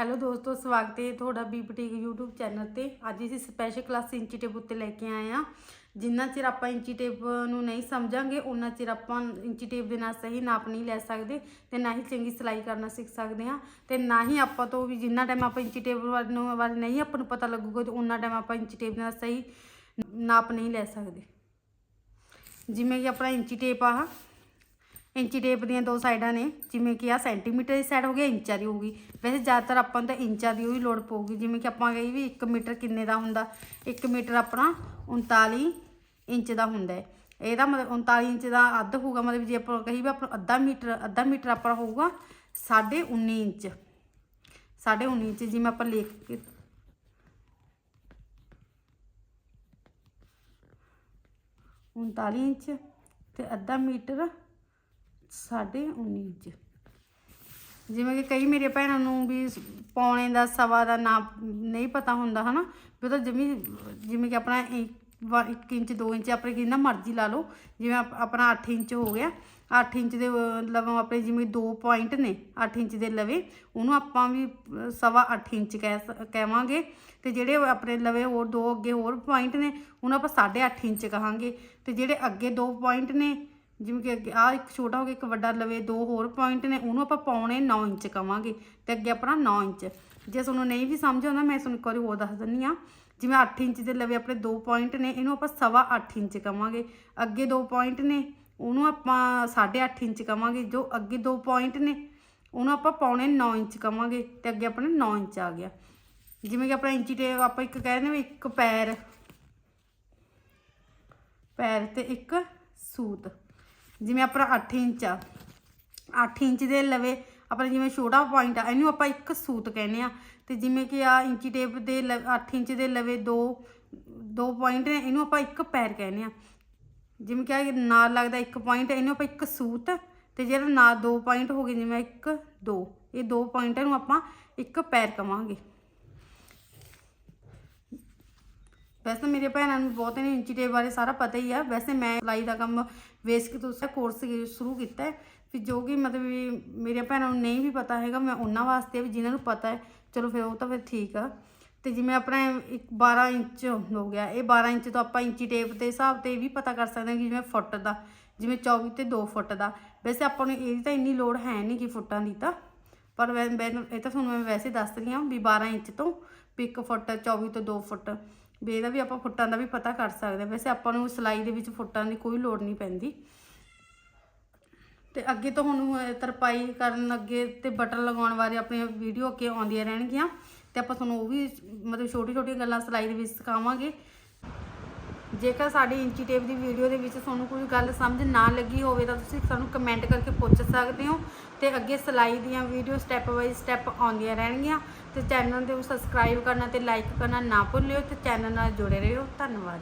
Hello ਦੋਸਤੋ, ਸਵਾਗਤ ਹੈ ਤੁਹਾਡਾ ਬੀ ਬੁਟੀਕ YouTube ਚੈਨਲ ਤੇ। ਅੱਜ ਅਸੀਂ ਸਪੈਸ਼ਲ ਕਲਾਸ ਇੰਚੀ ਟੇਪ ਉੱਤੇ ਲੈ ਕੇ ਆਏ ਆ ਜਿੰਨਾ ਚਿਰ ਆਪਾਂ ਇੰਚੀ ਟੇਪ ਨੂੰ ਨਹੀਂ ਸਮਝਾਂਗੇ ਉਹਨਾਂ ਚਿਰ ਆਪਾਂ ਇੰਚੀ ਟੇਪ ਦੇ ਨਾਲ ਸਹੀ ਨਾਪ ਨਹੀਂ ਲੈ ਸਕਦੇ ਤੇ ਨਾ ਹੀ ਚੰਗੀ ਸਿਲਾਈ ਕਰਨਾ ਸਿੱਖ ਸਕਦੇ ਹਾਂ ਤੇ ਨਾ ਹੀ ਆਪਾਂ ਤੋਂ ਵੀ ਜਿੰਨਾ ਟਾਈਮ ਆਪਾਂ ਇੰਚੀ ਟੇਪ ਵੱਲ ਨੂੰ ਬਾਰੇ ਨਹੀਂ ਆਪਾਂ ਨੂੰ ਪਤਾ ਲੱਗੂਗਾ ਤੇ ਉਹਨਾਂ ਟਾਈਮ ਆਪਾਂ ਇੰਚੀ ਟੇਪ ਨਾਲ ਸਹੀ ਨਾਪ ਨਹੀਂ ਲੈ ਸਕਦੇ। ਜਿਵੇਂ ਕਿ ਆਪਣਾ ਇੰਚੀ ਟੇਪ ਆ ਇੰਚੀ ਟੇਪ ਦੀਆਂ ਦੋ ਸਾਈਡਾਂ ਨੇ, ਜਿਵੇਂ ਕਿ ਆ ਸੈਂਟੀਮੀਟਰ ਦੀ ਸਾਈਡ ਹੋ ਗਿਆ ਇੰਚਾਂ ਦੀ ਹੋਊਗੀ ਵੈਸੇ ਜ਼ਿਆਦਾਤਰ ਆਪਾਂ ਨੂੰ ਤਾਂ ਇੰਚਾਂ ਦੀ ਹੀ ਲੋੜ ਪਊਗੀ, ਜਿਵੇਂ ਕਿ ਆਪਾਂ ਕਹੀ ਵੀ 1 ਮੀਟਰ ਕਿੰਨੇ ਦਾ ਹੁੰਦਾ? 1 ਮੀਟਰ ਆਪਣਾ 39 ਇੰਚ ਦਾ ਹੁੰਦਾ ਹੈ। ਇਹਦਾ ਮਤਲਬ 39 ਇੰਚ ਦਾ ਅੱਧ ਹੋਊਗਾ, ਮਤਲਬ ਜੇ ਆਪਾਂ ਕਹੀ ਵੀ ਆਪਾਂ ਅੱਧਾ ਮੀਟਰ ਅੱਧਾ ਮੀਟਰ ਆਪਣਾ ਹੋਊਗਾ 19.5 ਇੰਚ। 19.5 ਇੰਚ, ਜਿਵੇਂ ਆਪਾਂ ਲਿਖ ਕੇ ਉਨਤਾਲੀ ਇੰਚ ਤੇ ਅੱਧਾ ਮੀਟਰ ਸਾਢੇ 19 ਇੰਚ ਜਿਵੇਂ ਕਿ ਕਈ ਮੇਰੇ ਭੈਣਾਂ ਨੂੰ ਵੀ ਪੌਣੇ ਦਾ, ਸਵਾ ਦਾ ਨਾਪ ਨਹੀਂ ਪਤਾ ਹੁੰਦਾ, ਹਨਾ? ਵੀ ਉਹਦਾ ਜਿਵੇਂ ਜਿਵੇਂ ਕਿ ਆਪਣਾ 1 ਇੰਚ 2 ਇੰਚ, ਆਪਣੇ ਕਿੰਨਾ ਮਰਜ਼ੀ ਲਾ ਲਓ। ਜਿਵੇਂ ਆਪ- ਆਪਣਾ 8 ਇੰਚ ਹੋ ਗਿਆ। 8 ਇੰਚ ਦੇ ਲਵੋਂ ਆਪਣੇ ਜਿਵੇਂ 2 ਪੁਆਇੰਟ ਨੇ 8 ਇੰਚ ਦੇ ਲਵੇ, ਉਹਨੂੰ ਆਪਾਂ ਵੀ ਸਵਾ 8 ਇੰਚ ਕਹਿ ਸ- ਕਹਾਂਗੇ ਤੇ ਜਿਹੜੇ ਆਪਣੇ ਲਵੇ ਹੋਰ ਦੋ ਅੱਗੇ ਹੋਰ ਪੁਆਇੰਟ ਨੇ, ਉਹਨੂੰ ਆਪਾਂ 8.5 ਇੰਚ ਕਹਾਂਗੇ। ਤੇ ਜਿਹੜੇ ਅੱਗੇ ਦੋ ਪੁਆਇੰਟ ਨੇ ਜਿਵੇਂ ਕਿ ਅੱਗੇ ਆ ਇੱਕ ਛੋਟਾ ਹੋ ਗਿਆ, ਇੱਕ ਵੱਡਾ ਲਵੇ, ਦੋ ਹੋਰ ਪੁਆਇੰਟ ਨੇ, ਉਹਨੂੰ ਆਪਾਂ ਪੌਣੇ 9 ਇੰਚ ਕਵਾਂਗੇ ਤੇ ਅੱਗੇ ਆਪਣਾ 9 ਇੰਚ। ਜੇ ਤੁਹਾਨੂੰ ਨਹੀਂ ਵੀ ਸਮਝ ਆਉਂਦਾ, ਮੈਂ ਤੁਹਾਨੂੰ ਇੱਕ ਵਾਰੀ ਹੋਰ ਦੱਸ ਦਿੰਨੀ ਆ ਜਿਵੇਂ 8 ਇੰਚ ਦੇ ਲਵੇ ਆਪਣੇ ਦੋ ਪੁਆਇੰਟ ਨੇ, ਇਹਨੂੰ ਆਪਾਂ ਸਵਾ 8 ਇੰਚ ਕਵਾਂਗੇ। ਅੱਗੇ ਦੋ ਪੁਆਇੰਟ ਨੇ, ਉਹਨੂੰ ਆਪਾਂ 8.5 ਇੰਚ ਕਵਾਂਗੇ। ਜੋ ਅੱਗੇ ਦੋ ਪੁਆਇੰਟ ਨੇ, ਉਹਨੂੰ ਆਪਾਂ ਪੌਣੇ 9 ਇੰਚ ਕਵਾਂਗੇ ਤੇ ਅੱਗੇ ਆਪਣੇ 9 ਇੰਚ ਆ ਗਿਆ। ਜਿਵੇਂ ਕਿ ਆਪਣਾ ਇੰਚੀ ਟੇਪ, ਆਪਾਂ ਇੱਕ ਕਹਿੰਦੇ ਵੀ ਇੱਕ ਪੈਰ। ਪੈਰ ਤੇ ਇੱਕ ਸੂਤ। ਜਿਵੇਂ ਆਪਣਾ 8 ਇੰਚ ਆ। 8 ਇੰਚ ਦੇ ਲਵੇ ਆਪਣਾ ਜਿਵੇਂ ਛੋਟਾ ਪੁਆਇੰਟ ਆ, ਇਹਨੂੰ ਆਪਾਂ ਇੱਕ ਸੂਤ ਕਹਿੰਦੇ ਆ। ਤੇ ਜਿਵੇਂ ਕਿ ਆ ਇੰਚੀ ਟੇਪ ਦੇ 8 ਇੰਚ ਦੇ ਲਵੇ ਦੋ ਦੋ ਪੁਆਇੰਟ ਨੇ, ਇਹਨੂੰ ਆਪਾਂ ਇੱਕ ਪੈਰ ਕਹਿੰਦੇ ਆ। ਜਿਵੇਂ ਕਿ ਆ ਨਾਲ ਲੱਗਦਾ ਇੱਕ ਪੁਆਇੰਟ ਇਹਨੂੰ ਆਪਾਂ ਇੱਕ ਸੂਤ, ਤੇ ਜਿਹੜਾ ਨਾਲ ਦੋ ਪੁਆਇੰਟ ਹੋ ਗਏ, ਜਿਵੇਂ ਇੱਕ, ਦੋ। ਇਹ ਦੋ ਪੁਆਇੰਟਾਂ ਨੂੰ ਆਪਾਂ ਇੱਕ ਪੈਰ ਕਵਾਂਗੇ। ਵੈਸੇ ਤਾਂ ਮੇਰੇ ਭੈਣਾਂ ਨੂੰ ਬਹੁਤ ਇੰਚੀ ਟੇਪ ਬਾਰੇ ਸਾਰਾ ਪਤਾ ਹੀ ਆ। ਵੈਸੇ ਮੈਂ ਸਿਲਾਈ ਦਾ ਕੰਮ ਬੇਸਿਕ ਤੋਂ ਸੇ ਕੋਰਸ ਸ਼ੁਰੂ ਕੀਤਾ ਹੈ। ਫਿਰ ਜੋ ਕਿ ਮਤਲਬ ਵੀ ਮੇਰੀਆਂ ਭੈਣਾਂ ਨੂੰ ਨਹੀਂ ਵੀ ਪਤਾ ਹੈਗਾ, ਮੈਂ ਉਹਨਾਂ ਵਾਸਤੇ ਵੀ ਜਿਨ੍ਹਾਂ ਨੂੰ ਪਤਾ ਹੈ। ਚਲੋ ਫਿਰ ਉਹ ਤਾਂ ਫਿਰ ਠੀਕ ਆ। ਤੇ ਜਿਵੇਂ ਆਪਣਾ ਇੱਕ 12 ਇੰਚ ਹੋ ਗਿਆ, ਇਹ 12 ਇੰਚ ਤੋਂ ਆਪਾਂ ਇੰਚੀ ਟੇਪ ਦੇ ਹਿਸਾਬ ਤੇ ਇਹ ਵੀ ਪਤਾ ਕਰ ਸਕਦੇ ਹਾਂ ਕਿ ਜਿਵੇਂ ਫੁੱਟ ਦਾ, ਜਿਵੇਂ 24 ਤੇ 2 ਫੁੱਟ ਦਾ। ਵੈਸੇ ਆਪਾਂ ਨੂੰ ਇਹਦੀ ਤਾਂ ਇੰਨੀ ਲੋੜ ਹੈ ਨਹੀਂ ਕਿ ਫੁੱਟਾਂ ਦੀ ਤਾਂ। ਪਰ ਵੈ ਇਹ ਤਾਂ ਤੁਹਾਨੂੰ ਮੈਂ ਵੈਸੇ ਦੱਸ ਰਹੀ ਹਾਂ ਵੀ 12 ਇੰਚ ਤੋਂ ਵੀ 1 ਫੁੱਟ 24 ਤੋਂ 2 ਫੁੱਟ। ਵੀ ਇਹਦਾ ਵੀ ਆਪਾਂ ਫੁੱਟਾਂ ਦਾ ਵੀ ਪਤਾ ਕਰ ਸਕਦੇ ਹਾਂ। ਵੈਸੇ ਆਪਾਂ ਨੂੰ ਸਿਲਾਈ ਦੇ ਵਿੱਚ ਫੁੱਟਾਂ ਦੀ ਕੋਈ ਲੋੜ ਨਹੀਂ ਪੈਂਦੀ। ਤੇ ਅੱਗੇ ਤੋਂ ਹੁਣ ਤਰਪਾਈ ਕਰਨ ਅੱਗੇ ਤੇ ਬਟਨ ਲਗਾਉਣ ਬਾਰੇ ਆਪਣੀਆਂ ਵੀਡੀਓ ਅੱਗੇ ਆਉਂਦੀਆਂ ਰਹਿਣਗੀਆਂ। ਤੇ ਆਪਾਂ ਤੁਹਾਨੂੰ ਉਹ ਵੀ, ਮਤਲਬ ਛੋਟੀ ਛੋਟੀਆਂ ਗੱਲਾਂ ਸਿਲਾਈ ਦੇ ਵਿੱਚ ਸਿਖਾਵਾਂਗੇ। ਜੇਕਰ ਸਾਡੀ ਇੰਚੀ ਟੇਪ ਦੀ ਵੀਡੀਓ ਦੇ ਵਿੱਚ ਤੁਹਾਨੂੰ ਕੋਈ ਗੱਲ ਸਮਝ ਨਾ ਲੱਗੀ ਹੋਵੇ ਤਾਂ ਤੁਸੀਂ ਸਾਨੂੰ ਕਮੈਂਟ ਕਰਕੇ ਪੁੱਛ ਸਕਦੇ ਹੋ ਤੇ ਅੱਗੇ ਸਿਲਾਈ ਦੀਆਂ ਵੀਡੀਓ ਸਟੈਪ ਬਾਈ ਸਟੈਪ ਆਉਂਦੀਆਂ ਰਹਿਣਗੀਆਂ ਤੇ ਚੈਨਲ ਨੂੰ ਸਬਸਕ੍ਰਾਈਬ ਕਰਨਾ ਤੇ ਲਾਈਕ ਕਰਨਾ ਨਾ ਭੁੱਲਿਓ ਤੇ ਚੈਨਲ ਨਾਲ ਜੁੜੇ ਰਹੋ। ਧੰਨਵਾਦ।